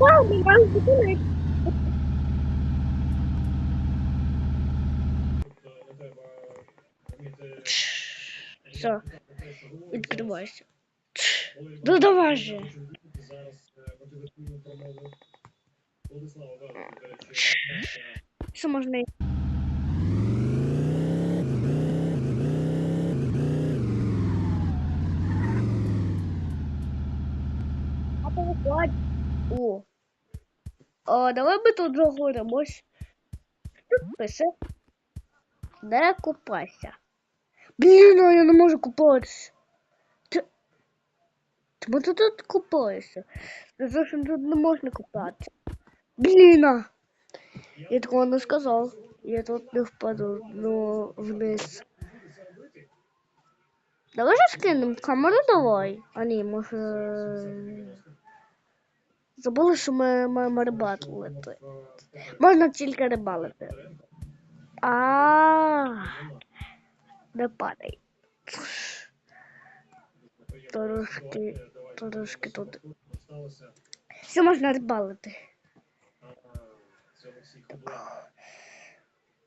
Вау, ми маємо зупинити. Все, відкривайся. Ну давай же. Що можна? А то виходь. О. Давай ми тут заходимось. Тут пише. Не купайся. Блін, а я не можу купатися. Ти... Чому ти тут купаєшся? Зовсім тут не можна купатися. Блін! Я такого не сказав. Я тут не впаду ну, вниз. Давай же скинемо камеру давай. А ні, може. Забули, що ми маємо рибалити. Можна тільки рибалити. А не падай. Трошки, трошки тут. Все можна рибалити.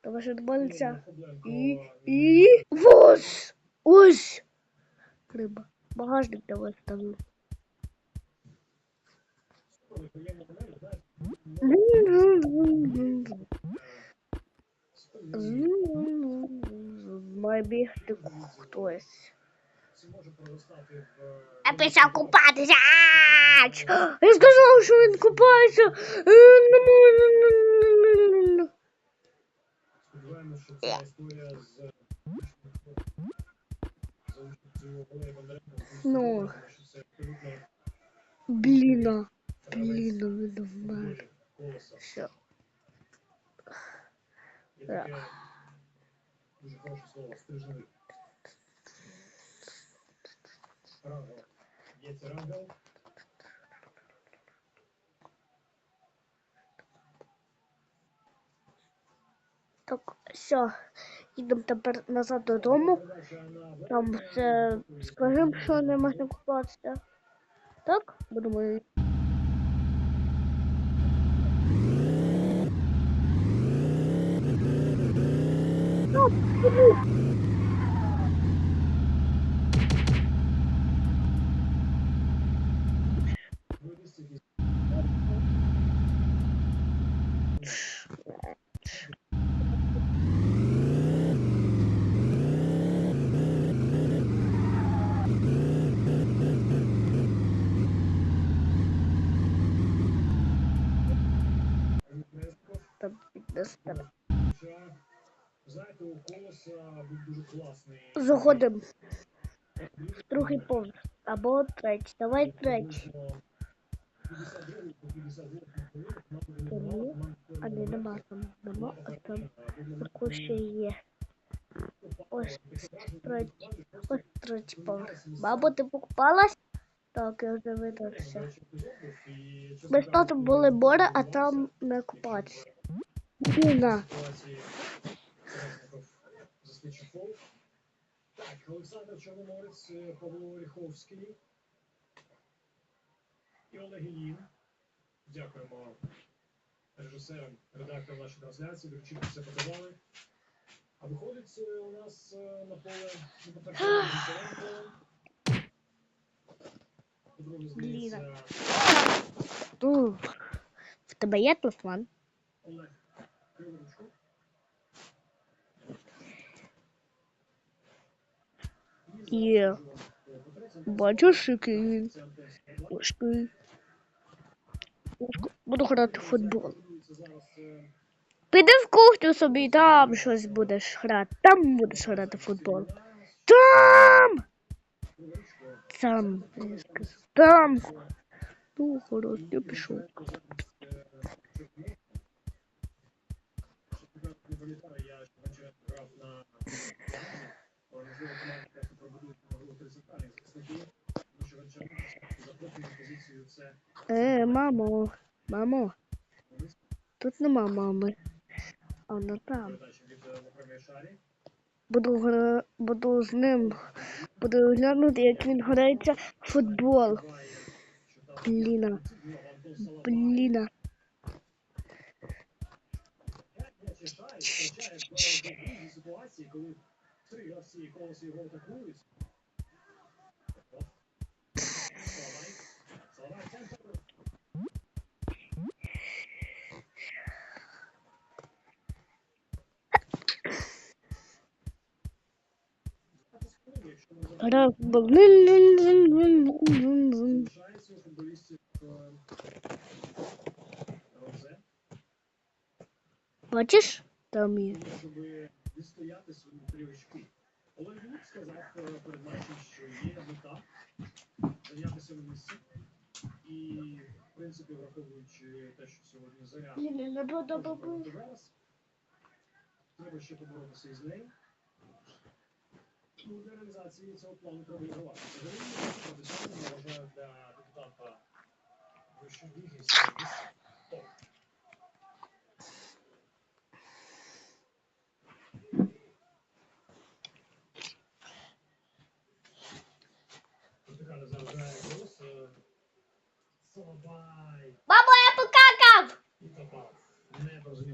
Давай же рибалиться. І, і, ось, ось. Риба. Багажник давай ставлю. Має бігти хтось. Я пішов купатися. Я сказав, що він купається. Ну. Блін, слово стрижневик. Рангел. Є це рангел. Так, все. Їдемо тепер назад додому. Передача на Там все скажемо, що не можна купатися. Так, будемо. Ну, ну. Знаєте, у колеса був дуже класний. Заходимо в другий поверх. Або третій. Давай третій. Ні, А не нема там. Нема, а там також ще є. Ось третій. Ось третій поверх. Бабо, ти покупалась? Так, я вже видався. Ми з татом були море, а там не купатися. Біна. Засличив. Так, Олександр Чорноморець, е, Павло Оріховський і Олег Ілін. Дякуємо режисерам, редакторам нашої трансляції, дуже все подавали. А виходить е, у нас е, на поле, Ну, в тебе є телефон? Олег Є. Бачиш, який він. Буду грати в футбол. Піди в кухню собі, там щось будеш грати. Там будеш грати в футбол. Там! Там, я сказав. Там. Ну, хорош, я пішов. Е, мамо, мамо. Тут нема мами. А вона там. Лохрамія Шарі. Буду, буду з ним. Буду глянути, як він грається в футбол. Буває, що там Блін. ну, Антон Розе, Бачиш? Там є. тому щоб відстояти свої три очки. Олег Гуд сказав е, перед матчем, що є мета зайняти сьоме місце. І, в принципі, враховуючи те, що сьогодні заряд, треба ще поборотися із нею. Ну, для реалізації цього плану треба ігрувати. Взагалі, я вважаю, для депутата вищої ліги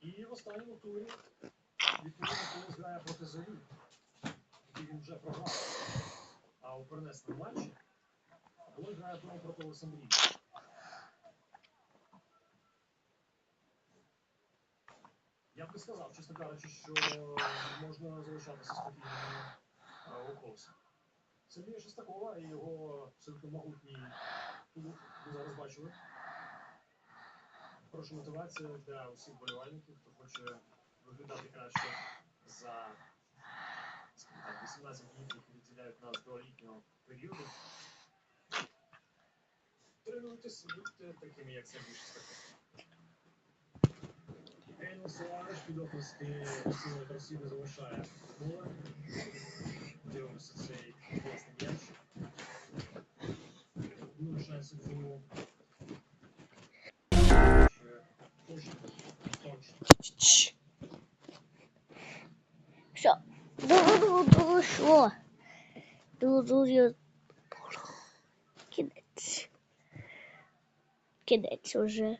І в останньому турі відповідно грає проти Зорі, який він вже програв. А у перенесному матчі Колос грає вдома проти Олександрії. Я б не сказав, чесно кажучи, що можна залишатися спокійним е, у Колоса. Сергія Шестакова і його абсолютно могутній клуб, ви зараз бачили. Хороша мотивація для усіх болівальників, хто хоче виглядати краще за 18 днів, які відділяють нас до літнього періоду. Тренуйтесь, будьте такими, як Сергій Шестаков. Ейно Суареш під оплески сили Росії залишає поле. Дивимося цей класний м'яч. Ну, шансів Ще точно, точно. 嘟嘟说：“嘟嘟就不了，给得起，给得起，就是。”